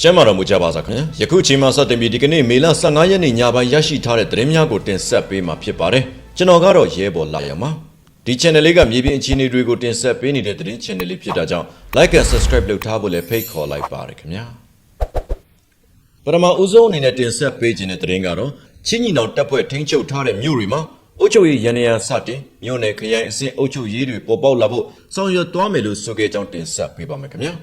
ကျမ်းမာတော်မူကြပါစားခင်ဗျာယခုချိန်မှစတင်ပြီးဒီကနေ့မေလ15ရက်နေ့ညပိုင်းရရှိထားတဲ့သတင်းများကိုတင်ဆက်ပေးမှာဖြစ်ပါတယ်ကျွန်တော်ကတော့ရဲဘော်လာရမှာဒီ channel လေးကမြေပြင်အခြေအနေတွေကိုတင်ဆက်ပေးနေတဲ့သတင်း channel လေးဖြစ်တာကြောင့် like and subscribe လုပ်ထားဖို့လည်းဖိတ်ခေါ်လိုက်ပါတယ်ခင်ဗျာပထမဦးဆုံးအနေနဲ့တင်ဆက်ပေးခြင်းတဲ့သတင်းကတော့ချင်းညီနောင်တပ်ဖွဲ့ထိန်းချုပ်ထားတဲ့မြို့တွေမှာအုပ်ချုပ်ရေးရန်ရန်စတင်မြို့နယ်ခရိုင်အဆင့်အုပ်ချုပ်ရေးတွေပေါ်ပေါက်လာဖို့ဆောင်ရွက်သွားမယ်လို့ဆိုခဲ့ကြောင်းတင်ဆက်ပေးပါမယ်ခင်ဗျာ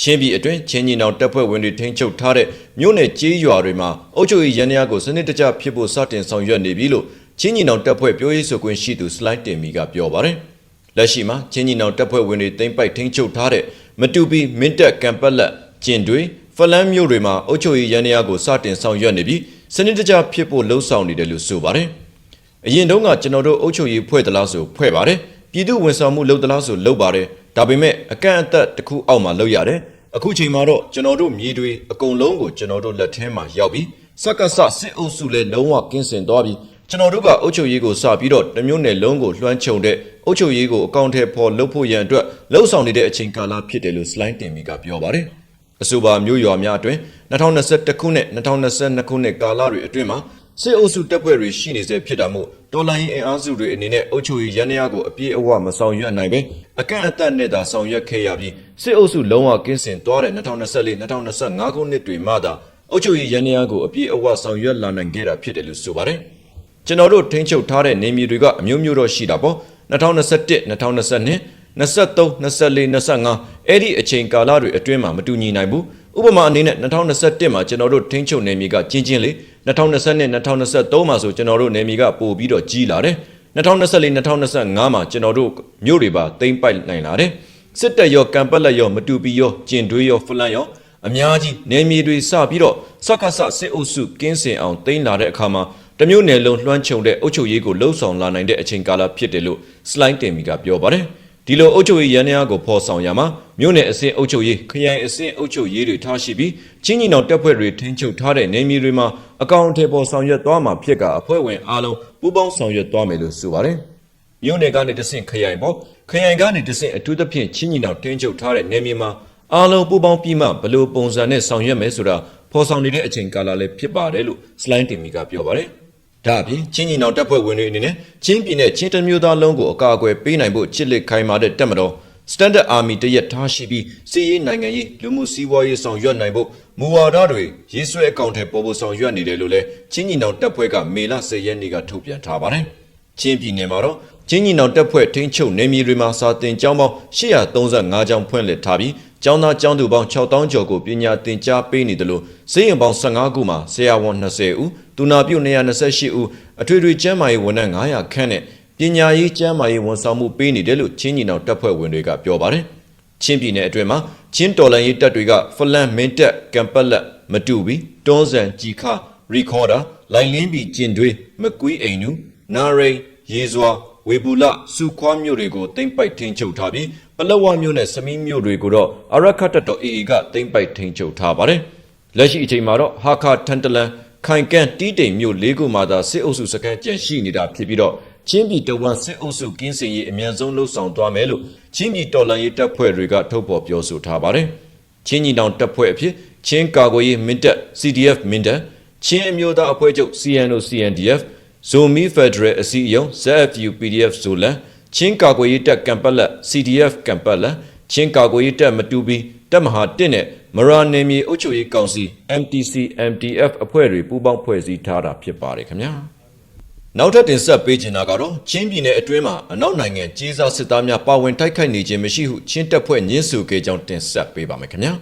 ချင်းပြည်အတွင်းချင်းညီနောင်တပ်ဖွဲ့ဝင်တွေထိန်းချုပ်ထားတဲ့မြို့နယ်ကြေးရွာတွေမှာအုပ်ချုပ်ရေးရန်ရာကိုစနစ်တကျဖြစ်ဖို့စတင်ဆောင်ရွက်နေပြီလို့ချင်းညီနောင်တပ်ဖွဲ့ပြောရေးဆိုခွင့်ရှိသူစလိုက်တင်မီကပြောပါတယ်။လက်ရှိမှာချင်းညီနောင်တပ်ဖွဲ့ဝင်တွေတိမ့်ပိုက်ထိန်းချုပ်ထားတဲ့မတူပီမင်းတက်ကံပက်လက်ကျင်တွေဖလန်းမြို့တွေမှာအုပ်ချုပ်ရေးရန်ရာကိုစတင်ဆောင်ရွက်နေပြီးစနစ်တကျဖြစ်ဖို့လှုံ့ဆော်နေတယ်လို့ဆိုပါတယ်။အရင်တုန်းကကျွန်တော်တို့အုပ်ချုပ်ရေးဖွဲ့သလားဆိုဖွဲ့ပါတယ်ပြည်သူဝန်ဆောင်မှုလုပ်သလားဆိုလုပ်ပါတယ် ဒါပေမဲ့အကန့်အသတ်တစ်ခုအောက်မှာလုပ်ရတယ်အခုချိန်မှာတော့ကျွန်တော်တို့မြေတွေအကုန်လုံးကိုကျွန်တော်တို့လက်ထဲမှာရောက်ပြီးစက္ကစစစ်အုပ်စုလည်းလုံးဝကင်းစင်သွားပြီးကျွန်တော်တို့ကအုပ်ချုပ်ရေးကိုစပြီးတော့တစ်မျိုးနယ်လုံးကိုလွှမ်းခြုံတဲ့အုပ်ချုပ်ရေးကိုအကောင့်ထဲပေါ်လုပ်ဖို့ရန်အတွက်လှုံ့ဆော်နေတဲ့အချိန်ကာလဖြစ်တယ်လို့စလိုင်းတင်မီကပြောပါတယ်အဆိုပါမျိုးရွာများအတွင်း2021ခုနှစ်2022ခုနှစ်ကာလတွေအတွင်းမှာစစ်အုပ်စုတပ်ဖွဲ့တွေရှိနေစေဖြစ်တာမို့ တော်လိုင်းအင်အားစုတွေအနေနဲ့အုပ်ချုပ်ရေးရန်ရာကိုအပြည့်အဝမဆောင်ရွက်နိုင်ပဲအကန့်အသတ်နဲ့သာဆောင်ရွက်ခဲ့ရပြီးစစ်အုပ်စုလုံးဝကင်းစင်သွားတဲ့2024 2025ခုနှစ်တွေမှသာအုပ်ချုပ်ရေးရန်ရာကိုအပြည့်အဝဆောင်ရွက်လာနိုင်ခဲ့တာဖြစ်တယ်လို့ဆိုပါတယ်ကျွန်တော်တို့ထိန်းချုပ်ထားတဲ့နေမြေတွေကအမျိုးမျိုးတော့ရှိတာပေါ့2021 2022 23 24 25အဲ့ဒီအချိန်ကာလတွေအတွင်းမှာမတူညီနိုင်ဘူးဥပမာအနေနဲ့2021မှာကျွန်တော်တို့ထိန်းချုပ်နေမြေကကျင်းချင်းလေ 2022 2023မှာဆိုကျွန်တော်တို့နေမြေကပို့ပြီးတော့ကြီးလာတယ်2024 2025မှာကျွန်တော်တို့မြို့တွေပါတိမ့်ပိုက်နိုင်လာတယ်စစ်တပ်ရောကံပက်လက်ရောမတူပီရောကျင်တွေးရောဖလန်ရောအများကြီးနေမြေတွေစပြီးတော့စက္ကစစစ်အုပ်စုကင်းစင်အောင်တိမ့်လာတဲ့အခါမှာတမျိုးနယ်လုံးလွှမ်းခြုံတဲ့အုပ်ချုပ်ရေးကိုလှုံ့ဆော်လာနိုင်တဲ့အချိန်ကာလဖြစ်တယ်လို့စလိုင်းတင်မီကပြောပါတယ်။ဒီလိုအုပ်ချုပ်ရေးရန်ရာကိုဖော်ဆောင်ရမှာမြို့နယ်အဆင့်အုပ်ချုပ်ရေးခရိုင်အဆင့်အုပ်ချုပ်ရေးတွေထားရှိပြီးချင်းညီနောင်တပ်ဖွဲ့တွေထိန်းချုပ်ထားတဲ့နေမြေတွေမှာ အကောင့်အထည်ပေါ်ဆောင်ရွက်သွားမှာဖြစ်ကအဖွဲ့ဝင်အားလုံးပူးပေါင်းဆောင်ရွက်သွားမယ်လို့ဆိုပါတယ်။မြို့နယ်ကနေတဆင့်ခရိုင်ပေါ့ခရိုင်ကနေတဆင့်အထူးသဖြင့်ချင်းညီနောင်ထိန်းချုပ်ထားတဲ့နေမြေမှာအားလုံးပူးပေါင်းပြီးမှဘယ်လိုပုံစံနဲ့ဆောင်ရွက်မယ်ဆိုတာဖော်ဆောင်နေတဲ့အချိန်ကာလလည်းဖြစ်ပါတယ်လို့စလိုင်းတင်မီကပြောပါတယ်။ဒါအပြင်ချင်းညီနောင်တပ်ဖွဲ့ဝင်တွေအနေနဲ့ချင်းပြည်နယ်ချင်းတမျိုးသားလုံးကိုအကာအကွယ်ပေးနိုင်ဖို့ချစ်လက်ခိုင်မာတဲ့တပ်မတော် Standard Army တရက်ထားရှိပြီးစီးရေးနိုင်ငံရေးလူမှုစီးပွားရေးဆောင်ရွက်နိုင်ဖို့မူဝါဒတွေရေးဆွဲအကောင့်ထဲပေါ်ပေါ်ဆောင်ရွက်နေတယ်လို့လည်းချင်းညီနောင်တပ်ဖွဲ့ကမေလ10ရက်နေ့ကထုတ်ပြန်ထားပါတယ်။ချင်းပြည်နယ်မှာတော့ချင်းညီနောင်တပ်ဖွဲ့ထိန်းချုပ်နေမြေတွေမှာစာတင်ကျောင်းပေါင်း835ကျောင်းဖွင့်လှစ်ထားပြီးကျောင်းသားကျောင်းသူပေါင်း6000ကျော်ကိုပညာသင်ကြားပေးနေတယ်လို့စေရင်ပေါင်း15ခုမှာဆရာဝန်20ဦးတူနာပြု228ဦးအထွေထွေကျန်းမာရေးဝန်ထမ်း900ခန့်နဲ့ ပညာရေးကျန်းမာရေးဝန်ဆောင်မှုပေးနေတယ်လို့ချင်းညီနောင်တပ်ဖွဲ့ဝင်တွေကပြောပါတယ်ချင်းပြည်နယ်အတွင်းမှာချင်းတော်လန်ရေးတပ်တွေကဖလန်မင်းတက်ကံပက်လက်မတူဘီတွန်းစံကြီခရီခေါ်ဒါလိုင်လင်းဘီကျင်တွေမကွီးအိမ်နူနာရိန်ရေစွာဝေဘူလစုခွားမြို့တွေကိုတိမ့်ပိုက်ထိန်ချုပ်ထားပြီးပလက်ဝမြို့နဲ့စမီးမြို့တွေကိုတော့အရခတ်တပ်တော် AA ကတိမ့်ပိုက်ထိန်ချုပ်ထားပါတယ်လက်ရှိအချိန်မှာတော့ဟာခထန်တလန်ခိုင်ကန်တီးတိမ်မြို့လေးခုမှာသာစစ်အုပ်စုစကန်ကြန့်ရှိနေတာဖြစ်ပြီးတော့ ချင်းပြည်တဝန်စစ်အုပ်စုကင်းစင်ရေးအမြန်ဆုံးလှုပ်ဆောင်သွားမယ်လို့ချင်းပြည်တော်လှန်ရေးတပ်ဖွဲ့တွေကထုတ်ဖော်ပြောဆိုထားပါတယ်ချင်းညီနောင်တပ်ဖွဲ့အဖြစ်ချင်းကာကွယ်ရေးမင်းတပ် CDF မင်းတပ်ချင်းအမျိုးသားအဖွဲ့ချုပ် CNO CNDF ဇိုမီဖက်ဒရယ်အစည်းအရုံး ZFU PDF ဇိုလန်ချင်းကာကွယ်ရေးတပ်ကံပက်လက် CDF ကံပက်လက်ချင်းကာကွယ်ရေးတပ်မတူပီတပ်မဟာ1နဲ့မရာနေမြေအုပ်ချုပ်ရေးကောင်စီ MTC MTF အဖွဲ့တွေပူးပေါင်းဖွဲ့စည်းထားတာဖြစ်ပါတယ်ခင်ဗျာ နောက်ထပ်တင်ဆက်ပေးချင်တာကတော့ချင်းပြည်နယ်အတွင်းမှာအနောက်နိုင်ငံကြီးစားစစ်သားများပါဝင်တိုက်ခိုက်နေခြင်းမရှိဟုချင်းတပ်ဖွဲ့ညှင်းဆိုခဲ့ကြောင်းတင်ဆက်ပေးပါမယ်ခင်ဗျာ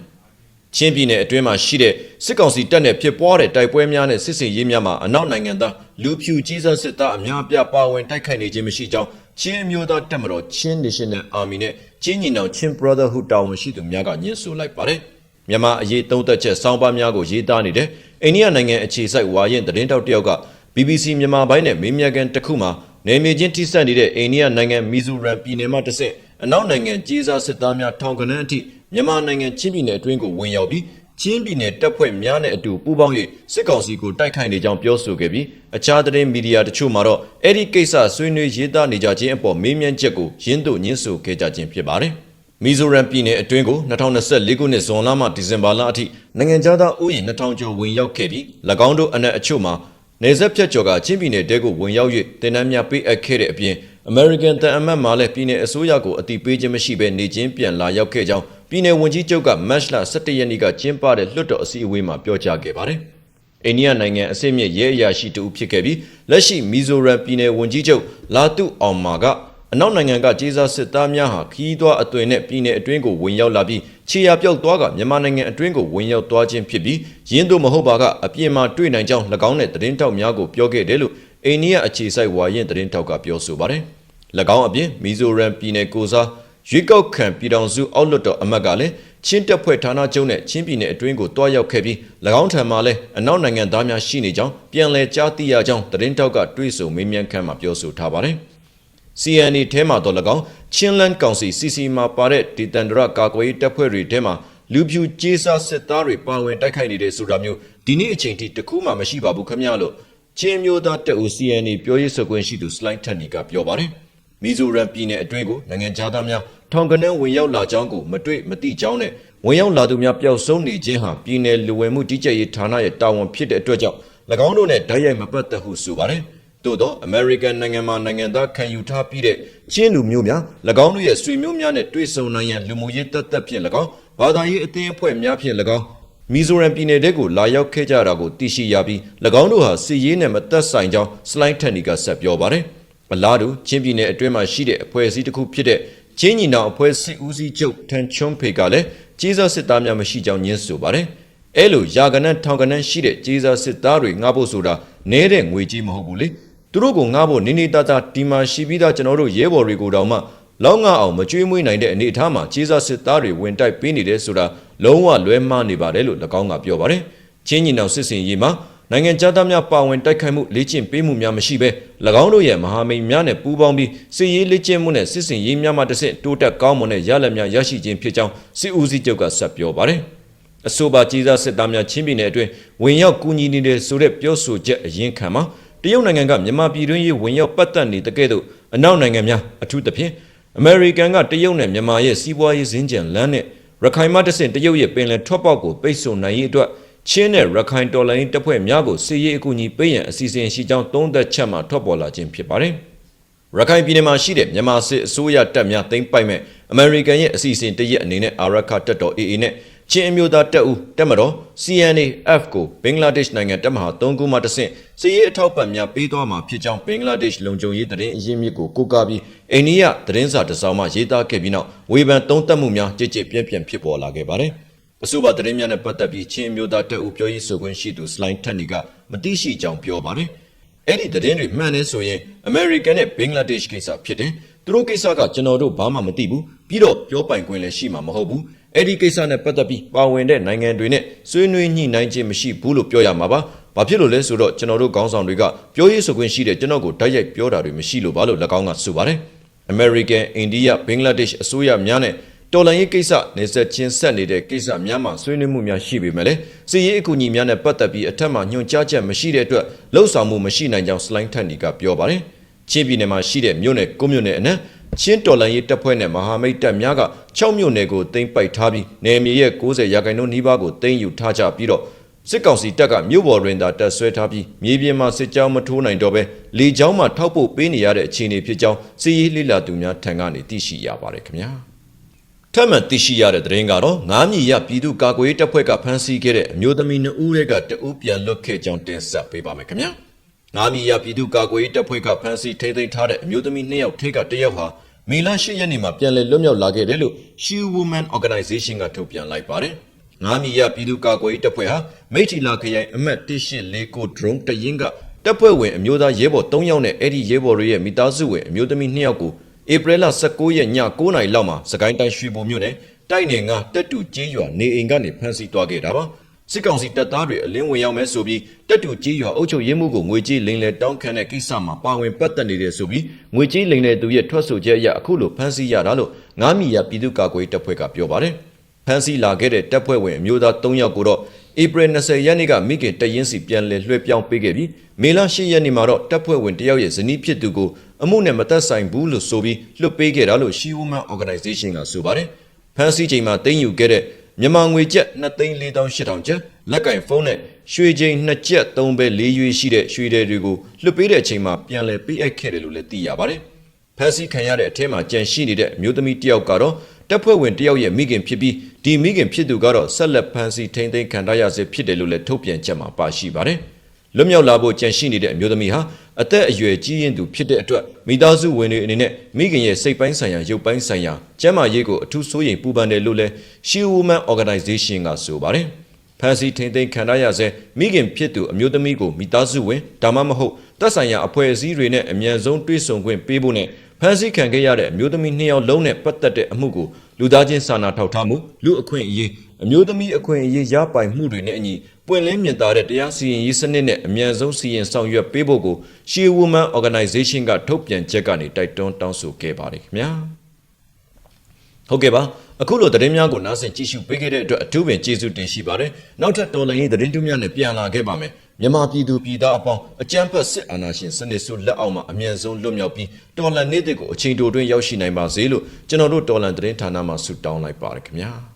ချင်းပြည်နယ်အတွင်းမှာရှိတဲ့စစ်ကောင်စီတပ်နဲ့ဖြစ်ပွားတဲ့တိုက်ပွဲများနဲ့စစ်စင်ရေးများမှာအနောက်နိုင်ငံသားလူဖြူကြီးစားစစ်သားအများအပြားပါဝင်တိုက်ခိုက်နေခြင်းမရှိကြောင်းချင်းအမျိုးသားတပ်မတော်ချင်း National Army နဲ့ချင်းညီနောင်ချင်း Brotherhood တာဝန်ရှိသူများကညှင်းဆိုလိုက်ပါတယ်မြန်မာအရေးသုံးသက်ချက်စောင်းပါများကိုရေးသားနေတဲ့အိန္ဒိယနိုင်ငံအခြေစိုက်ဝါရင်သတင်းတောက်တယောက်က BBC မြန်မာပိုင်းနဲ့မေးမြန်းခန်းတစ်ခုမှာနေမြေချင်းထိစပ်နေတဲ့အိန္ဒိယနိုင်ငံမီဇိုရမ်ပြည်နယ်မှာတစ်ဆင့်အနောက်နိုင်ငံကြီးစားစစ်သားများထောင်ကနန်းအထိမြန်မာနိုင်ငံချင်းပြည်နယ်အတွင်းကိုဝင်ရောက်ပြီးချင်းပြည်နယ်တပ်ဖွဲ့များနဲ့အတူပူးပေါင်း၍စစ်ကောင်စီကိုတိုက်ခိုက်နေကြောင်းပြောဆိုခဲ့ပြီးအခြားသတင်းမီဒီယာတချို့မှာတော့အဲ့ဒီကိစ္စဆွေးနွေးရေးသားနေကြခြင်းအပေါ်မေးမြန်းချက်ကိုရင်းတို့ညင်းဆိုခဲ့ကြခြင်းဖြစ်ပါတယ်။မီဇိုရမ်ပြည်နယ်အတွင်းကို2024ခုနှစ်ဇွန်လမှဒီဇင်ဘာလအထိနိုင်ငံသားဥယျာဉ်2000ကျော်ဝင်ရောက်ခဲ့ပြီး၎င်းတို့အနက်အချို့မှာ နေဆက်ဖြတ်ကျော်ကချင်းပြည်နယ်တဲကိုဝင်ရောက်၍တင်နန်းများပေးအပ်ခဲ့တဲ့အပြင် American တန်အမတ်မှလည်းပြည်နယ်အစိုးရကိုအတိပေးခြင်းမရှိဘဲနေချင်းပြန်လာရောက်ခဲ့ကြောင်းပြည်နယ်ဝန်ကြီးချုပ်ကမတ်လ17ရက်နေ့ကကျင်းပတဲ့လွှတ်တော်အစည်းအဝေးမှာပြောကြားခဲ့ပါတယ်။အိန္ဒိယနိုင်ငံအစစ်မြစ်ရဲအရာရှိတူဖြစ်ခဲ့ပြီးလက်ရှိမီဇိုရမ်ပြည်နယ်ဝန်ကြီးချုပ်လာတုအောင်မာကအနောက်နိုင်ငံကကြေးစားစစ်သားများဟာခီးသွွားအသွင်နဲ့ပြည်နယ်အတွင်းကိုဝင်ရောက်လာပြီး ခြေရပြောက်သွားကမြန်မာနိုင်ငံအတွင်းကိုဝင်ရောက်သွားခြင်းဖြစ်ပြီးရင်းတို့မဟုတ်ပါကအပြင်မှာတွေ့နိုင်ကြောင်း၎င်းနဲ့သတင်းတောက်များကိုပြောခဲ့တယ်လို့အိန္ဒိယအခြေစိုက်ဝါရင်သတင်းတောက်ကပြောဆိုပါတယ်။၎င်းအပြင်မီဇိုရမ်ပြည်နယ်ကိုစားရွေးကောက်ခံပြည်တော်စုအောက်လွှတ်တော်အမတ်ကလည်းချင်းတပ်ဖွဲ့ဌာနချုပ်နဲ့ချင်းပြည်နယ်အတွင်းကိုတွားရောက်ခဲ့ပြီး၎င်းထံမှလည်းအနောက်နိုင်ငံသားများရှိနေကြောင်းပြန်လည်ကြားသိရကြောင်းသတင်းတောက်ကတွေးဆိုမေးမြန်းခန်းမှာပြောဆိုထားပါတယ်။ CNA ထဲမှာတော့၎င်းချင်းလန်းကောင်စီ CC မှာပါတဲ့ဒေတန်ဒရကာကွယ်ရေးတပ်ဖွဲ့တွေထဲမှာလူဖြူကြေးစားစစ်သားတွေပါဝင်တိုက်ခိုက်နေတဲ့ဆိုတာမျိုးဒီနေ့အချိန်ထိတခုမှမရှိပါဘူးခင်ဗျာလို့ချင်းမျိုးသားတပ်ဦး CNA ပြောရေးဆိုခွင့်ရှိသူစလိုင်းထက်နီကပြောပါတယ်။မီဇိုရမ်ပြည်နယ်အတွင်းကိုနိုင်ငံသားများထောင်ကနန်းဝင်ရောက်လာကြောင်းကိုမတွေ့မသိကြောင်းနဲ့ဝင်ရောက်လာသူများပျောက်ဆုံးနေခြင်းဟာပြည်နယ်လူဝင်မှုကြီးကြပ်ရေးဌာနရဲ့တာဝန်ဖြစ်တဲ့အတွက်ကြောင့်၎င်းတို့နဲ့ဓာတ်ရိုက်မပတ်သက်ဟုဆိုပါတယ်။ သို့သော American နိုင်ငံမှာနိုင်ငံသားခံယူထားပြီးတဲ့ချင်းလူမျိုးများ၎င်းတို့ရဲ့ဆွေမျိုးများနဲ့တွေ့ဆုံနိုင်ရန်လူမှုရေးတပ်သက်ဖြင့်၎င်းဘာသာရေးအသင်းအဖွဲ့များဖြင့်၎င်းမီဇိုရမ်ပြည်နယ်တဲကိုလာရောက်ခဲ့ကြတာကိုသိရှိရပြီး၎င်းတို့ဟာစီရေးနဲ့မသက်ဆိုင်ကြောင်းစလိုင်းထက်နီကဆက်ပြောပါတယ်။အလားတူချင်းပြည်နယ်အတွင်းမှာရှိတဲ့အဖွဲ့အစည်းတစ်ခုဖြစ်တဲ့ချင်းညီနောင်အဖွဲ့စစ်ဦးစီးချုပ်ထန်ချွန်းဖေကလည်းကြီးစားစစ်သားများမရှိကြောင်းညင်းဆိုပါတယ်။အဲလိုယာကနန်းထောင်ကနန်းရှိတဲ့ကြီးစားစစ်သားတွေငှားဖို့ဆိုတာနဲတဲ့ငွေကြီးမဟုတ်ဘူးလေ။ သူတို့ကိုငှားဖို့နေနေတတာဒီမှာရှိပြီးသားကျွန်တော်တို့ရဲဘော်တွေကိုတောင်မှလောက်ငါအောင်မကြွေးမွေးနိုင်တဲ့အနေအထားမှာကြီးစားစစ်သားတွေဝင်တိုက်ပေးနေတယ်ဆိုတာလုံးဝလွဲမှားနေပါတယ်လို့၎င်းကပြောပါတယ်။ချင်းညီနောင်စစ်စင်ရေးမှာနိုင်ငံသားများပါဝင်တိုက်ခိုက်မှုလေ့ကျင့်ပေးမှုများမရှိဘဲ၎င်းတို့ရဲ့မဟာမိတ်များနဲ့ပူးပေါင်းပြီးစစ်ရေးလေ့ကျင့်မှုနဲ့စစ်စင်ရေးများမှတစ်ဆင့်တိုးတက်ကောင်းမွန်တဲ့ရလဒ်များရရှိခြင်းဖြစ်ကြောင်းစစ်ဦးစီးချုပ်ကဆက်ပြောပါတယ်။အဆိုပါကြီးစားစစ်သားများချင်းပြည်နယ်အတွင်းဝင်ရောက်ကူညီနေတဲ့ဆိုတဲ့ပြောဆိုချက်အရင်ခံမှာ တရုတ်နိုင်ငံကမြန်မာပြည်တွင်းရေးဝင်ရောက်ပတ်သက်နေတဲ့ကဲ့သို့အနောက်နိုင်ငံများအထူးသဖြင့်အမေရိကန်ကတရုတ်နဲ့မြန်မာရဲ့စီးပွားရေးစင်ကြံလမ်းနဲ့ရခိုင်မှတဆင့်တရုတ်ရဲ့ပင်လယ်ထွက်ပေါက်ကိုပိတ်ဆို့နိုင်ရေးအတွက်ချင်းနဲ့ရခိုင်တော်လိုင်းတပ်ဖွဲ့များကိုစစ်ရေးအကူအညီပေးရန်အစီအစဉ်ရှိကြောင်းသုံးသက်ချက်မှထွက်ပေါ်လာခြင်းဖြစ်ပါတယ်။ရခိုင်ပြည်နယ်မှာရှိတဲ့မြန်မာစစ်အစိုးရတပ်များသိမ်းပိုက်မဲ့အမေရိကန်ရဲ့အစီအစဉ်တရက်အနေနဲ့အာရခတပ်တော် AA နဲ့ ချင်းအမျိုးသားတပ်ဦးတပ်မတော် CNAF ကိုဘင်္ဂလားဒေ့ရှ်နိုင်ငံတပ်မဟာ၃ခုမှတဆင့်စစ်ရေးအထောက်ပံ့များပေးသွားမှာဖြစ်ကြောင်းဘင်္ဂလားဒေ့ရှ်လုံခြုံရေးတရင်အရင်းမြစ်ကိုကိုးကားပြီးအိန္ဒိယသတင်းစာတစ်စောင်မှရေးသားခဲ့ပြီးနောက်ဝေဖန်သုံးသပ်မှုများကြည်ကြည်ပြန့်ပြန့်ဖြစ်ပေါ်လာခဲ့ပါတယ်။အဆိုပါသတင်းများနဲ့ပတ်သက်ပြီးချင်းအမျိုးသားတပ်ဦးပြောရေးဆိုခွင့်ရှိသူစလိုင်းထက်နီကမသိရှိကြောင်းပြောပါတယ်။အဲ့ဒီသတင်းတွေမှန်နေဆိုရင်အမေရိကန်နဲ့ဘင်္ဂလားဒေ့ရှ်ကိစ္စဖြစ်တယ်။သူတို့ကိစ္စကကျွန်တော်တို့ဘာမှမသိဘူး။ပြီးတော့ပြောပိုင်ခွင့်လည်းရှိမှာမဟုတ်ဘူး။ အဲ့ဒီကိစ္စနဲ့ပတ်သက်ပြီးပါဝင်တဲ့နိုင်ငံတွေနဲ့ဆွေးနွေးညှိနှိုင်းခြင်းမရှိဘူးလို့ပြောရမှာပါ။ဘာဖြစ်လို့လဲဆိုတော့ကျွန်တော်တို့ခေါင်းဆောင်တွေကပြောရေးဆိုခွင့်ရှိတဲ့ကျွန်တော်ကိုတိုက်ရိုက်ပြောတာတွေမရှိလို့ပါလို့၎င်းကဆိုပါတယ်။ American, India, Bangladesh အစိုးရများနဲ့တော်လန်ရေးကိစ္စနေဆက်ချင်းဆက်နေတဲ့ကိစ္စများမှာဆွေးနွေးမှုများရှိပေမဲ့လည်းစီရေးအကူအညီများနဲ့ပတ်သက်ပြီးအထက်မှညွှန်ကြားချက်မရှိတဲ့အတွက်လှုပ်ဆောင်မှုမရှိနိုင်ကြောင်းစလိုင်းထက်နီကပြောပါတယ်။ချင်းပြည်နယ်မှာရှိတဲ့မြို့နယ်၉မြို့နယ်အနက် ချင်းတော်လန်ရေးတပ်ဖွဲ့နဲ့မဟာမိတ်တပ်များက6မြို့နယ်ကိုတင်ပိုက်ထားပြီးနယ်မြေရဲ့90ရာခိုင်နှုန်းနီးပါးကိုတင်ယူထားကြပြီးတော့စစ်ကောင်စီတပ်ကမြို့ပေါ်တွင်သာတပ်ဆွဲထားပြီးမြေပြင်မှာစစ်ကြောင်းမထိုးနိုင်တော့ဘဲလေကြောင်းမှထောက်ပို့ပေးနေရတဲ့အခြေအနေဖြစ်ကြောင်းစီရေးလိလာသူများထံကနေသိရှိရပါတယ်ခင်ဗျာထပ်မံသိရှိရတဲ့သတင်းကတော့ငားမြီရပြည်သူ့ကာကွယ်ရေးတပ်ဖွဲ့ကဖမ်းဆီးခဲ့တဲ့အမျိုးသမီး2ဦးရဲ့ကတအူးပြန်လွတ်ခဲ့ကြောင်းတင်ဆက်ပေးပါမယ်ခင်ဗျာ ငားမြီရပြည်သူ့ကာကွယ်ရေးတပ်ဖွဲ့ကဖမ်းဆီးထိန်းသိမ်းထားတဲ့အမျိုးသမီး2ယောက်ထိက1ယောက်ဟာမေလ10ရက်နေ့မှာပြန်လည်လွတ်မြောက်လာခဲ့တယ်လို့ She Woman Organization ကထုတ်ပြန်လိုက်ပါတယ်ငားမီရပြည်သူ့ကာကွယ်ရေးတပ်ဖွဲ့ဟာမိထီလာခရိုင်အမှတ်1849 drone တရင်ကတပ်ဖွဲ့ဝင်အမျိုးသားရဲဘော်3ယောက်နဲ့အဲ့ဒီရဲဘော်တွေရဲ့မိသားစုဝင်အမျိုးသမီး2ယောက်ကိုဧပြီလ19ရက်ည9:00နာရီလောက်မှာစကိုင်းတိုင်းရွှေဘုံမြို့နယ်တိုက်နယ်ကတက်တူကျေးရွာနေအိမ်ကနေဖမ်းဆီးသွားခဲ့တာပါ စစ်ကောင်စီတပ်သားတွေအလင်းဝင်ရောက်မဲ့ဆိုပြီးတက်တူကြီးရွာအုပ်ချုပ်ရေးမှုကိုငွေကြေးလိမ်လည်တောင်းခံတဲ့ကိစ္စမှာပါဝင်ပတ်သက်နေတယ်ဆိုပြီးငွေကြေးလိမ်လည်သူရဲ့ထွက်ဆိုချက်အရအခုလိုဖမ်းဆီးရတာလို့ငားမီရပြည်သူ့ကာကွယ်ရေးတပ်ဖွဲ့ကပြောပါတယ်ဖမ်းဆီးလာခဲ့တဲ့တပ်ဖွဲ့ဝင်အမျိုးသား3ယောက်ကိုတော့ဧပြီ20ရက်နေ့ကမိခင်တရင်စီပြန်လည်လွှဲပြောင်းပေးခဲ့ပြီးမေလ10ရက်နေ့မှာတော့တပ်ဖွဲ့ဝင်တယောက်ရဲ့ဇနီးဖြစ်သူကိုအမှုနဲ့မသက်ဆိုင်ဘူးလို့ဆိုပြီးလွှတ်ပေးခဲ့တာလို့ She Woman Organization ကဆိုပါတယ်ဖမ်းဆီးချိန်မှာသိမ်းယူခဲ့တဲ့ မြန်မာငွေကျပ်2,48000ကျပ်လက်ကင်ဖုန်းနဲ့ရွှေချိန်2ကျပ်3ပဲ4ရွေးရှိတဲ့ရွှေတွေတွေကိုလွှတ်ပေးတဲ့အချိန်မှာပြန်လည်ပေးအပ်ခဲ့တယ်လို့လည်းသိရပါတယ်။ဖမ်းဆီးခံရတဲ့အထက်မှာကြန့်ရှိနေတဲ့အမျိုးသမီးတစ်ယောက်ကတော့တပ်ဖွဲ့ဝင်တစ်ယောက်ရဲ့မိခင်ဖြစ်ပြီးဒီမိခင်ဖြစ်သူကတော့ဆက်လက်ဖမ်းဆီးထိန်းသိမ်းခံထားရဆဲဖြစ်တယ်လို့လည်းထုတ်ပြန်ချက်မှာပါရှိပါတယ်။ လွတ်မြောက်လာဖို့ကြံရှိနေတဲ့အမျိုးသမီးဟာအသက်အရွယ်ကြီးရင်သူဖြစ်တဲ့အတွက်မိသားစုဝင်တွေအနေနဲ့မိခင်ရဲ့စိတ်ပိုင်းဆိုင်ရာရုပ်ပိုင်းဆိုင်ရာကျန်းမာရေးကိုအထူးစိုးရိမ်ပူပန်တယ်လို့လည်း She Woman Organization ကဆိုပါတယ်။ဖန်စီထိန်သိမ်းခံရရဆဲမိခင်ဖြစ်သူအမျိုးသမီးကိုမိသားစုဝင်ဒါမှမဟုတ်တပ်ဆိုင်ရာအဖွဲ့အစည်းတွေနဲ့အမြန်ဆုံးတွေ့ဆုံခွင့်ပေးဖို့နဲ့ဖန်စီခံခဲ့ရတဲ့အမျိုးသမီးနှစ်ယောက်လုံးနဲ့ပတ်သက်တဲ့အမှုကိုလူသားချင်းစာနာထောက်ထားမှုလူအခွင့်အရေးအမျိုးသမီးအခွင့်အရေးရပိုင်မှုတွေနဲ့အညီ ပွင့်လင်းမြင်သာတဲ့တရားစီရင်ရေးစနစ်နဲ့အမြန်ဆုံးစီရင်ဆောင်ရွက်ပေးဖို့ကို She Woman Organization ကထုတ်ပြန်ချက်ကနေတိုက်တွန်းတောင်းဆိုခဲ့ပါတယ်ခင်ဗျာဟုတ်ကဲ့ပါအခုလိုသတင်းများကိုနားဆင်ကြည့်ရှုပေးခဲ့တဲ့အတွက်အထူးပင်ကျေးဇူးတင်ရှိပါတယ်နောက်ထပ်တော်လှန်ရေးသတင်းတူးများနဲ့ပြန်လာခဲ့ပါမယ်မြန်မာပြည်သူပြည်သားအပေါင်းအကြမ်းဖက်စစ်အာဏာရှင်စနစ်ဆိုးလက်အောက်မှာအမြန်ဆုံးလွတ်မြောက်ပြီးတော်လှန်နေတဲ့ကိုအချိန်တိုတွင်းရောက်ရှိနိုင်ပါစေလို့ကျွန်တော်တို့တော်လှန်သတင်းဌာနမှဆုတောင်းလိုက်ပါတယ်ခင်ဗျာ